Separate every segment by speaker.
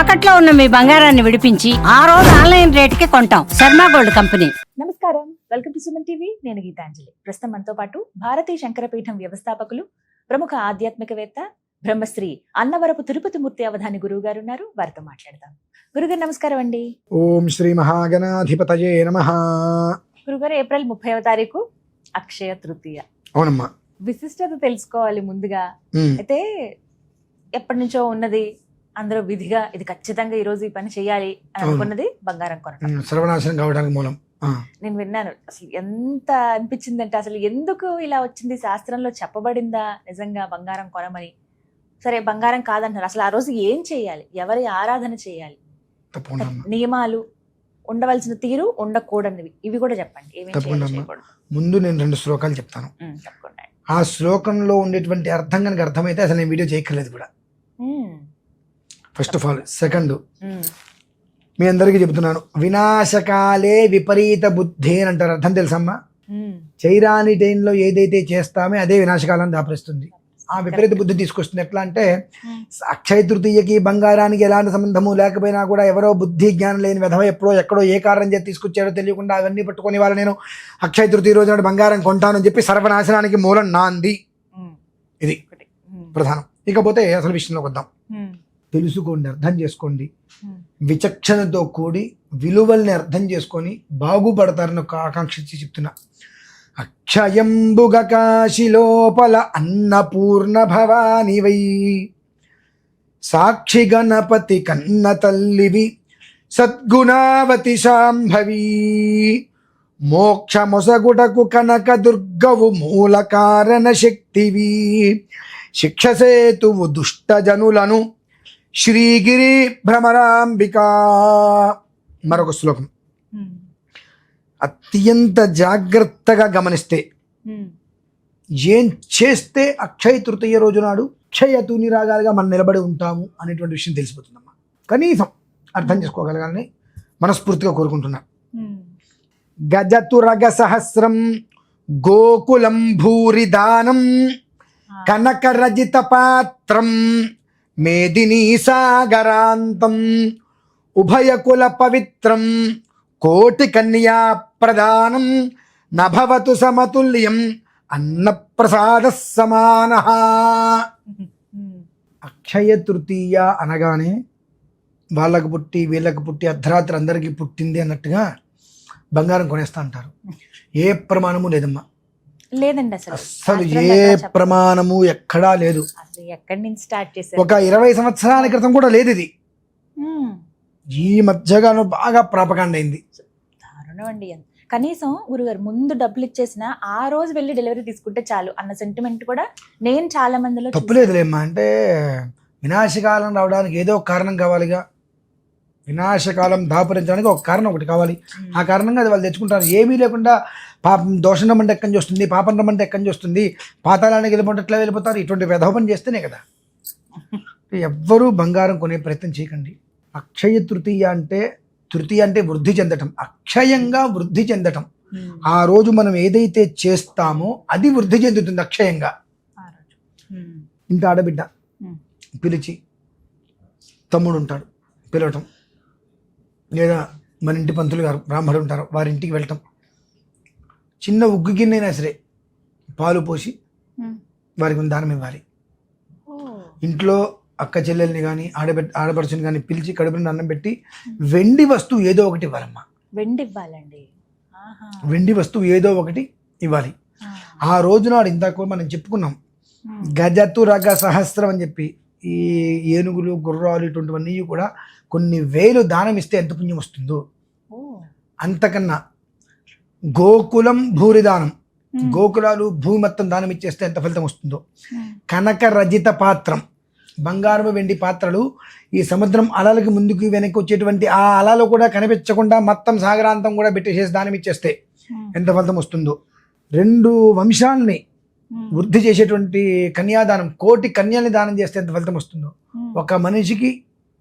Speaker 1: తాకట్లో ఉన్న మీ బంగారాన్ని విడిపించి ఆ రోజు ఆన్లైన్ రేటుకి కొంటాం. Sharma gold company.
Speaker 2: నమస్కారం. Welcome to Suman TV. నేను గీతాంజలి. ప్రస్తుతం మనతో పాటు భారతీయ శంకరపీఠం వ్యవస్థాపకులు ప్రముఖ ఆధ్యాత్మికవేత్త బ్రహ్మశ్రీ అన్నవరపు తిరుపతి మూర్తి అవధాని గురువు గారు ఉన్నారు. వారితో మాట్లాడదాం. గురుగారు నమస్కారం అండి.
Speaker 3: ఓం శ్రీ మహాగణాధిపతయే నమ.
Speaker 2: గురుగారు ఏప్రిల్ ముప్పైవ తారీఖు అక్షయ తృతీయ.
Speaker 3: అవునమ్మా.
Speaker 2: విశిష్టత తెలుసుకోవాలి ముందుగా. అయితే ఎప్పటి నుంచో ఉన్నది అందరూ విధిగా ఇది ఖచ్చితంగా ఈ రోజు ఈ పని చేయాలి అని. అనుకున్నది బంగారం
Speaker 3: ఉమ్, సర్వనాశనం కావడానికి మూలం.
Speaker 2: నేను విన్నాను. అసలు ఎంత అనిపించిందంటే అసలు ఎందుకు ఇలా వచ్చింది? శాస్త్రంలో చెప్పబడిందా నిజంగా బంగారం కొనమని? సరే బంగారం కాదంటారు అసలు ఆ రోజు ఏం చేయాలి? ఎవరి ఆరాధన చేయాలి? నియమాలు ఉండవలసిన తీరు ఉండకూడనివి. ఇవి కూడా చెప్పండి.
Speaker 3: ముందు నేను రెండు శ్లోకాలు చెప్తాను. ఆ శ్లోకంలో ఉండేటువంటి అర్థం కనుక అర్థమైతే అసలు నేను వీడియో చేయక్కర్లేదు కూడా. ఫస్ట్ ఆఫ్ ఆల్ సెకండ్ మీ అందరికీ చెబుతున్నాను. వినాశకాలే విపరీత బుద్ధి అని అంటారు. అర్థం తెలుసమ్మా. చైరాని టైంలో ఏదైతే చేస్తామో అదే వినాశకాలను దాపరిస్తుంది. ఆ విపరీత బుద్ధి తీసుకొస్తుంది. ఎట్లా అంటే అక్షయ తృతీయకి బంగారానికి ఎలాంటి సంబంధము లేకపోయినా కూడా ఎవరో బుద్ధి జ్ఞానం లేని విధవ ఎప్పుడో ఎక్కడో ఏ కారణం చేసి తీసుకొచ్చాడో తెలియకుండా అవన్నీ పట్టుకొని వాళ్ళు నేను అక్షయ తృతీయ రోజు నాడు బంగారం కొంటానని చెప్పి సర్వనాశనానికి మూలం నాంది. ఇది ప్రధానం. ఇకపోతే అసలు విషయంలోకి వద్దాం. తెలుసుకోండి అర్థం చేసుకోండి. విచక్షణతో కూడి విలువల్ని అర్థం చేసుకొని బాగుపడతారని ఒక ఆకాంక్షించి చెప్తున్నా. అక్షయంబుగ కాశి లోపల అన్నపూర్ణ భవానివై. సాక్షి గణపతి కన్న తల్లివి సద్గుణావతి శాంభవి మోక్షమొసగుటకు కనక దుర్గవు మూల కారణ శక్తివి. శిక్షసేతువు దుష్టజనులను శ్రీగిరి భ్రమరాంబిక మరొక శ్లోకం అత్యంత జాగ్రత్తగా గమనిస్తే. ఏం చేస్తే అక్షయ తృతీయ రోజు నాడు క్షయ తూని రాగాలుగా మనం నిలబడి ఉంటాము అనేటువంటి విషయం తెలిసిపోతుందమ్మా కనీసం అర్థం చేసుకోగలగాలని మనస్ఫూర్తిగా కోరుకుంటున్నా. గజతురగ సహస్రం గోకులం భూరి దానం
Speaker 2: ఆ.
Speaker 3: కనక రజిత పాత్రం మేదినీ సాగరాంతం ఉభయకుల పవిత్రం కోటి కన్యా ప్రదానం నభవతు సమతుల్యం అన్నప్రసాద సమాన. అక్షయ తృతీయ అనగానే వాళ్ళకు పుట్టి వీళ్ళకు పుట్టి అర్ధరాత్రి అందరికీ పుట్టింది అన్నట్టుగా బంగారం కొనేస్తా అంటారు. ఏ ప్రమాణము లేదమ్మా.
Speaker 2: లేదండి అసలు. శాస్త్రం
Speaker 3: ఏ ప్రమాణము ఎక్కడా లేదు.
Speaker 2: అసలు ఎక్కడి నుంచి స్టార్ట్ చేశారు?
Speaker 3: ఒక ఇరవై సంవత్సరాల క్రితం కూడా లేదు ఇది. ఈ మధ్యగాను బాగా ప్రాపకాండ అయింది.
Speaker 2: దారుణం అండి కనీసం గురుగారు ముందు డబ్బులు ఇచ్చేసిన ఆ రోజు వెళ్ళి డెలివరీ తీసుకుంటే చాలు అన్న సెంటిమెంట్ కూడా నేను చాలా మందిలో
Speaker 3: తప్పులేదులేమ్మా అంటే వినాశకాలం రావడానికి ఏదో కారణం కావాలిగా. వినాశకాలం దాపరించడానికి ఒక కారణం ఒకటి కావాలి. ఆ కారణంగా అది వాళ్ళు తెచ్చుకుంటారు. ఏమీ లేకుండా పాపం దోషం రమ్మంటే ఎక్కడి నుంచి వస్తుంది? పాపం రమ్మంటే ఎక్కడి నుంచి వస్తుంది? పాతాళానికి వెళ్ళిపోతే ఎట్లా వెళ్ళిపోతారు? ఇటువంటి పని చేస్తేనే కదా. ఎవ్వరూ బంగారం కొనే ప్రయత్నం చేయకండి. అక్షయ తృతీయ అంటే తృతీయ అంటే వృద్ధి చెందటం. అక్షయంగా వృద్ధి చెందటం. ఆ రోజు మనం ఏదైతే చేస్తామో అది వృద్ధి చెందుతుంది అక్షయంగా. ఇంత ఆడబిడ్డ పిలిచి తమ్ముడు ఉంటాడు. పిలవటం. లేదా మన ఇంటి పంతులు గారు బ్రాహ్మణుడు ఉంటారు వారి ఇంటికి వెళ్ళటం చిన్న ఉగ్గు గిన్నెైనా సరే పాలు పోసి. వారికి దానం ఇవ్వాలి. ఇంట్లో అక్క చెల్లెల్ని కానీ ఆడబెట్ ఆడపడుచుని కానీ పిలిచి కడుపు నిండా అన్నం పెట్టి వెండి వస్తువు ఏదో ఒకటి ఇవ్వాలమ్మా.
Speaker 2: వెండి ఇవ్వాలండి.
Speaker 3: వెండి వస్తువు ఏదో ఒకటి ఇవ్వాలి.
Speaker 2: ఆ.
Speaker 3: రోజు నాడు ఇందాక మనం చెప్పుకున్నాం. గజతు రగ సహస్రం అని చెప్పి ఈ ఏనుగులు గుర్రాలు ఇటువంటివన్నీ కూడా కొన్ని వేలు దానం ఇస్తే ఎంత పుణ్యం వస్తుందో? అంతకన్నా గోకులం భూరిదానం. గోకులాలు భూమి మొత్తం దానం ఇచ్చేస్తే ఎంత ఫలితం వస్తుందో? కనక రజిత పాత్రం. బంగారము వెండి పాత్రలు ఈ సముద్రం అలలకి ముందుకు వెనక్కి వచ్చేటువంటి ఆ అలలు కూడా కనిపించకుండా మొత్తం సాగరాంతం కూడా పెట్టేసేసి దానం ఇచ్చేస్తే ఎంత ఫలితం వస్తుందో? రెండు వంశాలని వృద్ధి చేసేటువంటి కన్యాదానం కోటి కన్యల్ని దానం చేస్తే ఎంత ఫలితం వస్తుందో. ఒక మనిషికి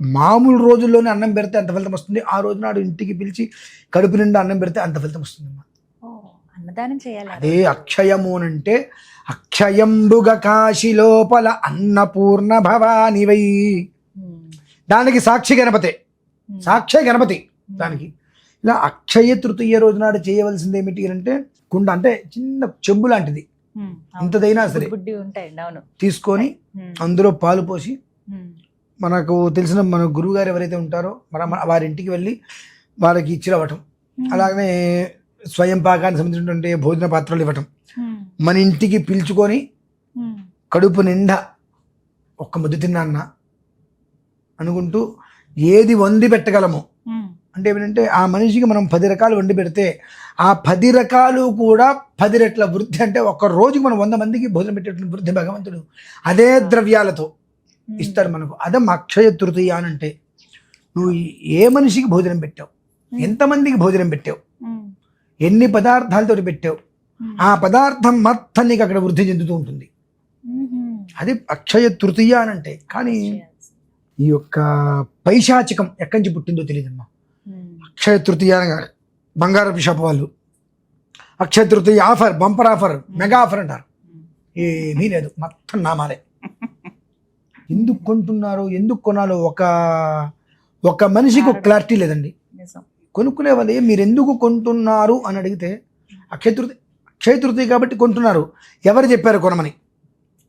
Speaker 3: మామూలు రోజుల్లోనే అన్నం పెడితే అంత ఫలితం వస్తుంది ఆ రోజు నాడు ఇంటికి పిలిచి కడుపు నిండా అన్నం పెడితే అంత ఫలితం వస్తుంది
Speaker 2: అన్నదానం చేయాలి
Speaker 3: అదే. అక్షయము అంటే అక్షయంబుగ కాశి లోపల అన్నపూర్ణ భవానివై దానికి సాక్షి గణపతే. సాక్షి గణపతి. దానికి ఇలా అక్షయ తృతీయ రోజు నాడు చేయవలసింది ఏమిటి అంటే కుండ అంటే చిన్న చెంబు లాంటిది. ఇంతదైనా సరే తీసుకొని. అందులో పాలు పోసి. మనకు తెలిసిన మన గురువు గారు ఎవరైతే ఉంటారో మన మన వారి ఇంటికి వెళ్ళి వారికి ఇచ్చిరవ్వటం అలాగనే స్వయం పాకానికి సంబంధించినటువంటి భోజన పాత్రలు ఇవ్వటం. మన ఇంటికి పిలుచుకొని. కడుపు నిండా ఒక్క ముద్దు తిన్నాన్న అనుకుంటూ ఏది వండి పెట్టగలము. అంటే ఏమిటంటే ఆ మనిషికి మనం పది రకాలు వండి పెడితే ఆ పది రకాలు కూడా పది రెట్ల వృద్ధి అంటే ఒక రోజుకి మనం వంద మందికి భోజనం పెట్టేటువంటి వృద్ధి భగవంతుడు అదే ద్రవ్యాలతో
Speaker 2: ఉమ్.
Speaker 3: ఇస్తాడు మనకు అదే అక్షయ తృతీయ అని అంటే నువ్వు ఏ మనిషికి భోజనం పెట్టావు ఎంతమందికి భోజనం పెట్టావు. ఎన్ని పదార్థాలతో పెట్టావు. ఆ పదార్థం మొత్తం నీకు అక్కడ వృద్ధి చెందుతూ ఉంటుంది. అది అక్షయ తృతీయ అని అంటే కానీ ఈ యొక్క పైశాచికం ఎక్కడి నుంచి పుట్టిందో తెలియదమ్మా. అక్షయ తృతీయ బంగారపు షాప్ వాళ్ళు Akshaya Tritiya offer bumper offer mega offer అంటారు. ఏమీ లేదు మొత్తం నామాలే ఎందుకు కొంటున్నారు ఎందుకు కొనాలో ఒక ఒక మనిషికి ఒక క్లారిటీ లేదండి. కొనుక్కునే వాళ్ళు "ఏ, మీరు ఎందుకు కొంటున్నారు? అని అడిగితే అక్షయ తృతీయ అక్షయ తృతీయ కాబట్టి కొంటున్నారు. ఎవరు చెప్పారు కొనమని?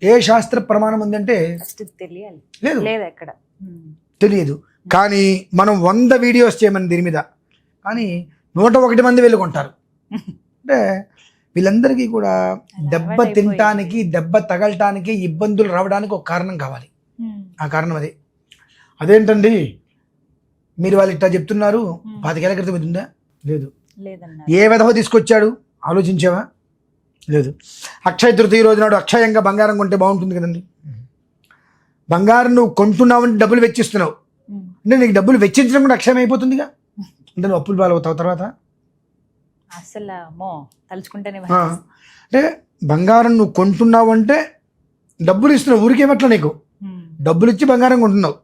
Speaker 3: ఏ శాస్త్ర ప్రమాణం ఉందంటే లేదు.
Speaker 2: ఎక్కడ.
Speaker 3: తెలియదు. కానీ మనం వంద వీడియోస్ చేయమని దీని మీద. కానీ నూట ఒకటి మంది వెళ్ళి కొంటారు. అంటే వీళ్ళందరికీ కూడా దెబ్బ. తినటానికి దెబ్బ తగలటానికి ఇబ్బందులు రావడానికి ఒక కారణం కావాలి. ఆ కారణం అదే. అదేంటండి? మీరు వాళ్ళు ఇట్లా చెప్తున్నారు. పాతికేళ్ళ క్రితం ఇది ఉందా లేదు ఏ విధవ తీసుకొచ్చాడు? ఆలోచించావా? లేదు. అక్షయ తృతీయ రోజు నాడు అక్షయంగా బంగారం కొంటే బాగుంటుంది కదండి. బంగారం నువ్వు కొంటున్నావంటే డబ్బులు వెచ్చిస్తున్నావు. అంటే నీకు డబ్బులు వెచ్చించడం కూడా అక్షయం అయిపోతుందిగా? అంటే నువ్వు అప్పులు పాలవుతావు తర్వాత?
Speaker 2: అసలు తలుచుకుంటేనే
Speaker 3: అంటే బంగారం నువ్వు కొంటున్నావు అంటే డబ్బులు ఇస్తున్నావు. ఊరికేమట్లా నీకు. డబ్బులు ఇచ్చి బంగారం కొంటున్నావు.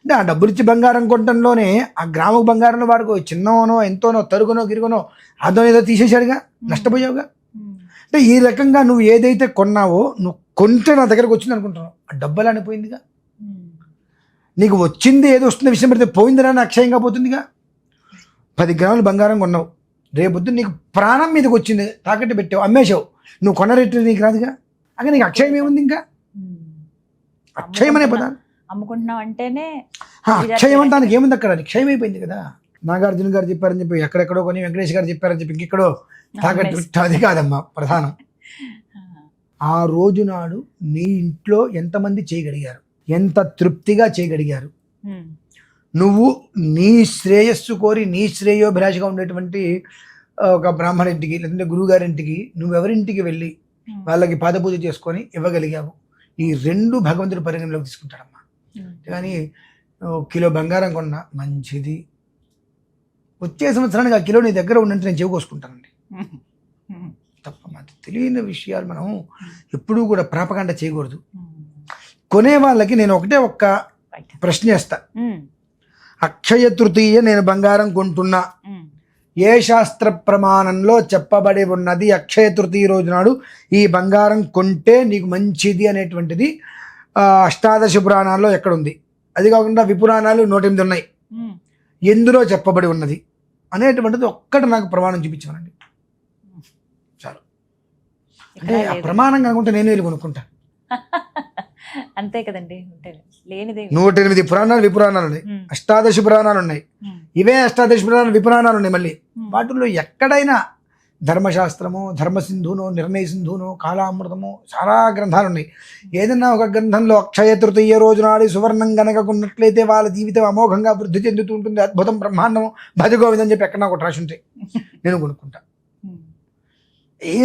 Speaker 3: అంటే ఆ డబ్బులు ఇచ్చి బంగారం కొనడంలోనే ఆ గ్రామ బంగారంలో వాడుకో చిన్నోనో ఎంతోనో తరుగునో గిరుగునో అదో ఏదో తీసేశాడుగా నష్టపోయావుగా. అంటే ఈ రకంగా నువ్వు ఏదైతే కొన్నావో నువ్వు కొంటే నా దగ్గరకు వచ్చింది అనుకుంటున్నావు ఆ డబ్బులు అనిపోయిందిగా. నీకు వచ్చింది ఏదో వస్తున్న విషయం పెడితే పోయిందిరా అక్షయంగా పోతుందిగా? పది గ్రాములు బంగారం కొన్నావు. రేపొద్దు నీకు ప్రాణం మీదకి వచ్చింది తాకట్టు పెట్టావు అమ్మేశావు. నువ్వు కొన్న రేట్లు నీకు రాదుగా? అక్కడ నీకు అక్షయం ఏముంది ఇంకా?
Speaker 2: ఉమ్.
Speaker 3: అక్షయం అనే పదాన్ని
Speaker 2: అమ్ముకుంటున్నాం అంటేనే
Speaker 3: అక్షయం అంటే దానికి ఏముంది అక్కడ? క్షయం అయిపోయింది కదా. నాగార్జున గారు చెప్పారని చెప్పి ఎక్కడెక్కడో కొని వెంకటేష్ గారు చెప్పారని చెప్పి ఇంకెక్కడో తాకట్టు పెట్టు అది కాదమ్మా ప్రధానం. ఆ. రోజు నాడు నీ ఇంట్లో ఎంతమంది చేయగలిగారు? ఎంత తృప్తిగా చేయగలిగారు. నువ్వు నీ శ్రేయస్సు కోరి నీ శ్రేయోభిలాషగా ఉండేటువంటి ఒక బ్రాహ్మణింటికి లేదంటే గురువుగారింటికి నువ్వెవరింటికి వెళ్ళి. వాళ్ళకి పాదపూజ చేసుకొని ఇవ్వగలిగావు? ఈ రెండు భగవంతుడు పరిగణలోకి తీసుకుంటాడమ్మా
Speaker 2: ఉమ్.
Speaker 3: కానీ కిలో బంగారం కొన్నా మంచిది వచ్చే సంవత్సరానికి ఆ కిలో నీ దగ్గర ఉన్నట్టు నేను చెవుకోసుకుంటానండి. తప్ప మనకు తెలియని విషయాలు మనం ఎప్పుడూ కూడా ప్రాపకాండ చేయకూడదు
Speaker 2: ఉమ్.
Speaker 3: కొనే వాళ్ళకి నేను ఒకటే ఒక్క. ప్రశ్న వేస్తా
Speaker 2: ఉమ్.
Speaker 3: అక్షయ తృతీయ నేను బంగారం కొంటున్నా. ఏ శాస్త్ర ప్రమాణంలో చెప్పబడి ఉన్నది అక్షయ తృతీయ రోజు నాడు ఈ బంగారం కొంటే నీకు మంచిది అనేటువంటిది అష్టాదశ పురాణాల్లో ఎక్కడుంది? అది కాకుండా విపురాణాలు నూట ఎనిమిది ఉన్నాయి. ఎందులో చెప్పబడి ఉన్నది? అనేటువంటిది ఒక్కటి నాకు ప్రమాణం చూపించమనండి. చాలు. అంటే ఆ. ప్రమాణం కాకుంటే నేను వెళ్ళి కొనుక్కుంటా.
Speaker 2: అంతే కదండి
Speaker 3: నూట ఎనిమిది పురాణాలు విపురాణాలు ఉన్నాయి. అష్టాదశ పురాణాలు ఉన్నాయి. ఇవే అష్టాదశ పురాణాలు విపురాణాలు ఉన్నాయి మళ్ళీ. వాటిల్లో ఎక్కడైనా ధర్మశాస్త్రము ధర్మసింధును నిర్ణయ సింధును కాలామృతము చాలా గ్రంథాలు ఉన్నాయి ఏదన్నా ఒక గ్రంథంలో అక్షయ తృతీయ రోజు నాడు సువర్ణం గనక కొన్నట్లయితే వాళ్ళ జీవితం అమోఘంగా వృద్ధి చెందుతూ ఉంటుంది అద్భుతం బ్రహ్మాండం భజగోవిందం అని చెప్పి ఎక్కడ ఒకటి రాసి ఉంటాయి నేను కొనుక్కుంటా.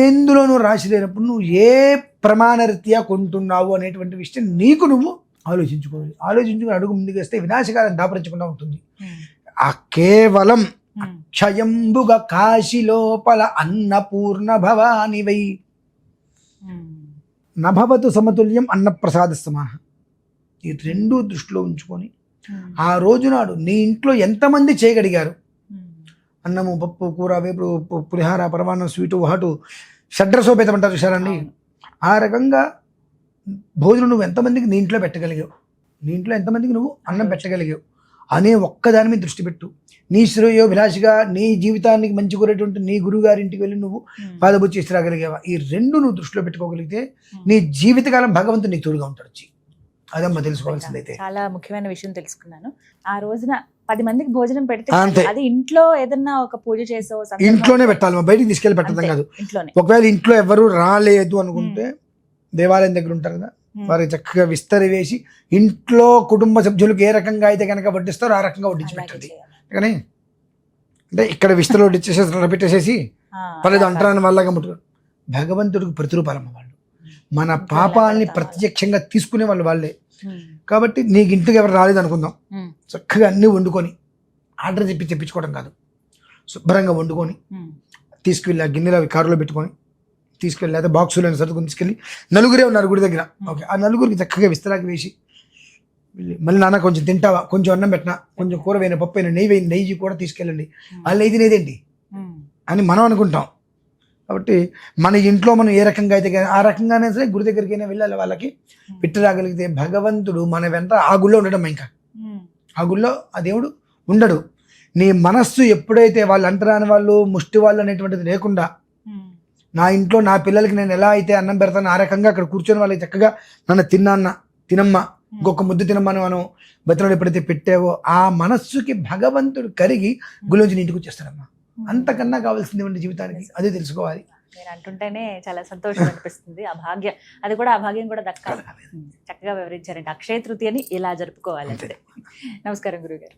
Speaker 3: ఎందులో నువ్వు రాసి లేనప్పుడు నువ్వు ఏ ప్రమాణరీత్యా కొంటున్నావు అనేటువంటి విషయం నీకు నువ్వు ఆలోచించుకోవాలి ఆలోచించుకుని అడుగు ముందుకు వేస్తే వినాశకాలను దాపరించకుండా ఉంటుంది. ఆ కేవలం
Speaker 2: ఉమ్.
Speaker 3: క్షయంబుగ కాశి లోపల అన్నపూర్ణ భవానివై
Speaker 2: ఉమ్.
Speaker 3: నభవతు సమతుల్యం అన్నప్రసాద సమాన ఈ రెండు దృష్టిలో ఉంచుకొని. ఆ రోజు నాడు నీ ఇంట్లో ఎంతమంది చేయగలిగారు. అన్నము పప్పు కూర వేపుడు పు- పులిహార పరమాన్నం స్వీటు హాటు షడ్రసోపేతం అంటారు చూసారండి. ఆ రకంగా భోజనం నువ్వు ఎంతమందికి నీ ఇంట్లో పెట్టగలిగావు నీ ఇంట్లో ఎంతమందికి నువ్వు అన్నం పెట్టగలిగావు అనే ఒక్క దాని మీద దృష్టి పెట్టు. నీ శ్రేయోభిలాషిగా నీ జీవితానికి మంచి కోరేటువంటి నీ గురువు గారి ఇంటికి వెళ్ళి నువ్వు
Speaker 2: ఉమ్,
Speaker 3: పాదబుచ్చి చేసి రాగలిగావా? ఈ రెండు నువ్వు దృష్టిలో పెట్టుకోగలిగితే
Speaker 2: ఉమ్.
Speaker 3: నీ జీవితకాలం భగవంతుడు నీకు తోడుగా ఉంటాడు వచ్చి అదమ్మా తెలుసుకోవాల్సిందైతే
Speaker 2: చాలా ముఖ్యమైన విషయం తెలుసుకున్నాను. ఆ రోజున పది మందికి భోజనం పెడితే. అది ఇంట్లో ఏదన్నా ఒక పూజ చేసో
Speaker 3: ఇంట్లోనే పెట్టాలి మా బయటికి తీసుకెళ్ళి పెట్టడం కాదు.
Speaker 2: ఇంట్లోనే.
Speaker 3: ఒకవేళ ఇంట్లో ఎవరు రాలేదు అనుకుంటే దేవాలయం దగ్గర ఉంటారు కదా వారికి చక్కగా విస్తరి వేసి ఇంట్లో కుటుంబ సభ్యులకు ఏ రకంగా అయితే కనుక వడ్డిస్తారో ఆ రకంగా వడ్డించి పెట్టండి. కానీ అంటే ఇక్కడ విస్తరి వడ్డించేసి పెట్టేసేసి పర్లేదు అంటరాని వాళ్ళగా ముట్టుకో భగవంతుడికి ప్రతిరూపాలమ్మ వాళ్ళు. మన పాపాలని ప్రత్యక్షంగా తీసుకునే వాళ్ళు వాళ్ళే.
Speaker 2: ఉమ్,
Speaker 3: కాబట్టి నీకు ఇంటికి ఎవరు రాలేదు అనుకుందాం. చక్కగా అన్నీ వండుకొని ఆర్డర్ చెప్పి తెప్పించుకోవడం కాదు. శుభ్రంగా వండుకొని తీసుకువెళ్ళి ఆ గిన్నెలు అవి కారులో పెట్టుకొని తీసుకెళ్ళి లేదా బాక్సులను సర్దుకొని తీసుకెళ్ళి నలుగురే ఉన్నారు గుడి దగ్గర. ఓకే ఆ నలుగురికి చక్కగా విస్తరాకి వేసి మళ్ళీ నాన్న కొంచెం తింటావా? కొంచెం అన్నం పెట్టినా? కొంచెం కూర వేయిన? పప్పు అయిన నెయ్యి వేయిన? నెయ్యి కూడా తీసుకెళ్ళండి. వాళ్ళు నెయ్యి తినేదేంటి
Speaker 2: ఉమ్,
Speaker 3: అని మనం అనుకుంటాం. కాబట్టి మన ఇంట్లో మనం ఏ రకంగా అయితే ఆ రకంగానే సరే గుడి దగ్గరికైనా వెళ్ళాలి వాళ్ళకి. పిట్ట రాగలిగితే భగవంతుడు మన వెంట ఆ గుళ్ళో ఉండడం ఇంకా. ఆ గుళ్ళో ఆ దేవుడు ఉండడు. నీ మనస్సు ఎప్పుడైతే వాళ్ళు అంటరాని వాళ్ళు ముష్టి వాళ్ళు అనేటువంటిది లేకుండా నా ఇంట్లో నా పిల్లలకి నేను ఎలా అయితే అన్నం పెడతాను ఆ రకంగా అక్కడ కూర్చొని వాళ్ళకి చక్కగా నన్ను తిన్నాన్న తినమ్మా ఇంకొక ముద్దు తినమ్మని మనం బతిలో ఎప్పుడైతే పెట్టావో ఆ మనస్సుకి భగవంతుడు కరిగి గుళ్ళోంచి నీ ఇంటికి వచ్చేస్తాడమ్మా. అంతకన్నా కావాల్సింది ఉండే జీవితానికి? అదే. తెలుసుకోవాలి.
Speaker 2: మీరు అంటుంటేనే చాలా సంతోషం అనిపిస్తుంది. ఆ భాగ్యం అది కూడా ఆ భాగ్యం కూడా దక్కాలి ఉమ్, చక్కగా వివరించారండి. అక్షయ తృతీయని ఇలా జరుపుకోవాలి నమస్కారం గురుగారు.